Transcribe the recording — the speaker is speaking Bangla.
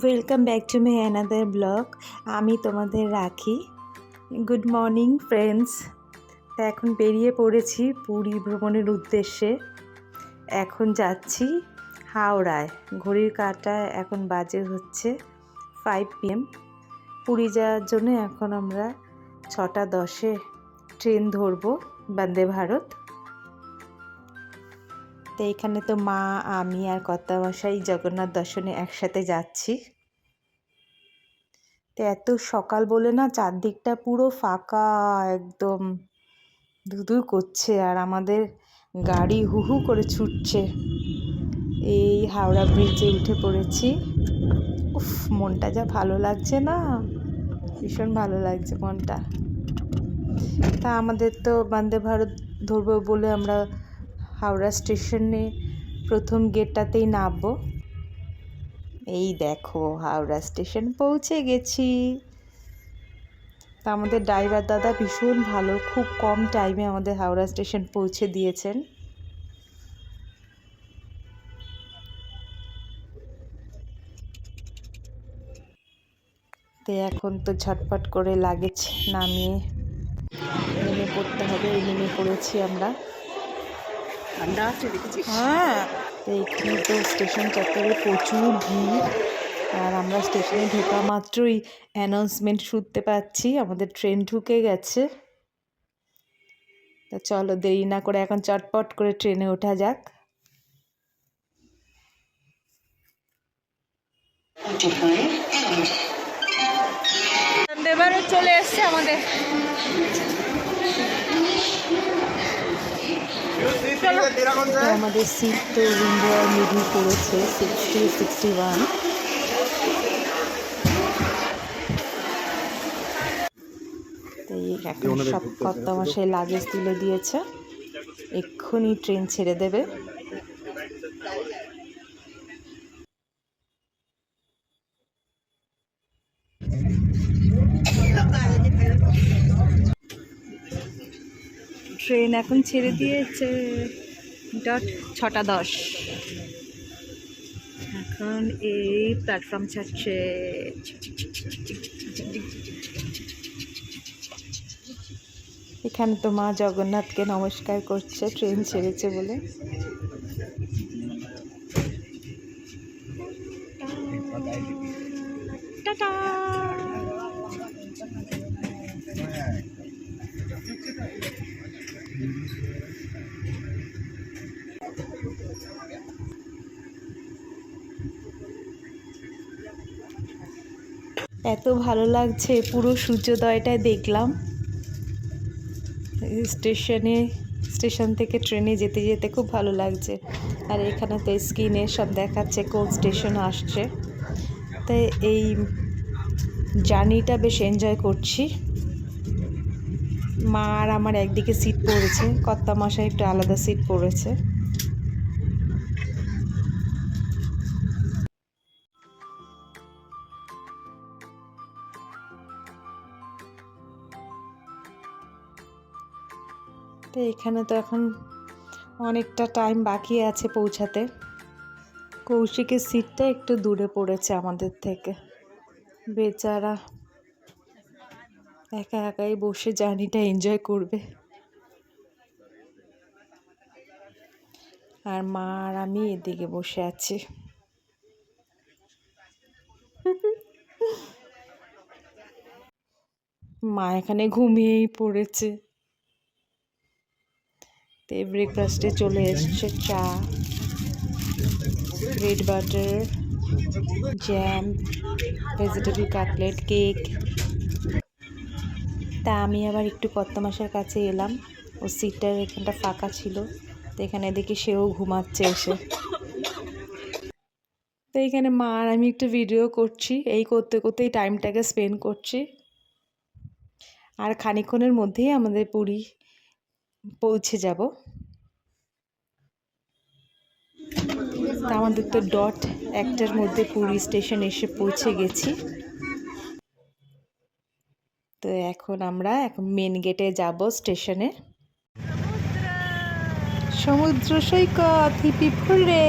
Welcome back to my another blog আমি তোমাদের রাখি। গুড মর্নিং ফ্রেন্ডস তা এখন বেরিয়ে পড়েছি পুরী ভ্রমণের উদ্দেশ্যে। এখন যাচ্ছি হাওড়ায়। ঘড়ির কাঁটায় এখন বাজে হচ্ছে ফাইভ পিএম পুরী যাওয়ার জন্য এখন আমরা ছটা দশে ট্রেন ধরবো। বন্দে ভারত। তো এখানে তো মা, আমি আর কর্তামশাই জগন্নাথ দর্শনে একসাথে যাচ্ছি। তো এত সকাল বলে না, চারদিকটা পুরো ফাঁকা, একদম ধুধু করছে আর আমাদের গাড়ি হু হু করে ছুটছে। এই হাওড়া ব্রিজে উঠে পড়েছি। উফ, মনটা যা ভালো লাগছে না, ভীষণ ভালো লাগছে মনটা। তা আমাদের তো বন্দে ভারত ধরবো বলে আমরা হাওড়া স্টেশনে প্রথম গেটটাতেই নামবো। এই দেখো, হাওড়া স্টেশন পৌঁছে গেছি। তা আমাদের ড্রাইভার দাদা ভীষণ ভালো, খুব কম টাইমে আমাদের হাওড়া স্টেশন পৌঁছে দিয়েছেন। তো এখন তো ঝটপট করে লাগেজ নামিয়ে, নেমে পড়তে হবে নেমে পড়েছি আমরা। ঠান্ডা আছে দেখেছিস? হ্যাঁ তো এখানে তো স্টেশন চত্বরে প্রচুর ভিড়। আর আমরা স্টেশনে ঢোকা মাত্রই অ্যানাউন্সমেন্ট শুনতে পাচ্ছি আমাদের ট্রেন ঢুকে গেছে। তা চলো দেরি না করে এখন চটপট করে ট্রেনে ওঠা যাক। চলে এসছে আমাদের। তো আমাদের সিট তো উইন্ডো আর মিডিল পড়েছে সিক্সটি সিক্সটি ওয়ান তো এখন সব কর্তা মশাই লাগেজ তুলে দিয়েছে। এক্ষুনি ট্রেন ছেড়ে দেবে। ট্রেন এখন ছেড়ে দিয়েছে। ডট ছটা দশ। এখন এই প্ল্যাটফর্ম ছাড়ছে। এখানে তো মা জগন্নাথকে নমস্কার করছে ট্রেন ছেড়েছে বলে। টাটা। এত ভালো লাগছে, পুরো সূর্যোদয়টা দেখলাম। স্টেশনে, স্টেশন থেকে ট্রেনে যেতে যেতে খুব ভালো লাগছে। আর এখানে তো স্ক্রিনে সব দেখাচ্ছে কোন স্টেশন আসছে। তাই এই জার্নিটা বেশ এনজয় করছি। মা আর আমার একদিকে সিট পড়েছে, কর্তা মশাই একটু আলাদা সিট পড়েছে। তো এখানে তো এখন অনেকটা টাইম বাকি আছে পৌঁছাতে। কৌশিকের সিটটা একটু দূরে পড়েছে আমাদের থেকে। বেচারা একা একাই বসে জার্নিটা এনজয় করবে। আর মা আর আমি এদিকে বসে আছি। মা এখানে ঘুমিয়েই পড়েছে। তো এই ব্রেকফাস্টে চলে এসছে চা bread butter jam vegetable cutlet cake তা আমি আবার একটু কত্তমাসের কাছে এলাম। ও সিটটার এখানটা ফাঁকা ছিল, তো এখানে দেখি সেও ঘুমাচ্ছে এসে। তো এখানে মা আর আমি একটু ভিডিও করছি, এই করতে করতেই টাইমটাকে স্পেন্ড করছি। আর খানিক্ষণের মধ্যেই আমাদের পুরী পৌঁছে যাব। আমাদের তো ডট একটার মধ্যে পুরী স্টেশন এসে পৌঁছে গেছি। তো এখন আমরা এখন মেন গেটে যাব স্টেশনে সমুদ্র সৈকত হিপি ফুলে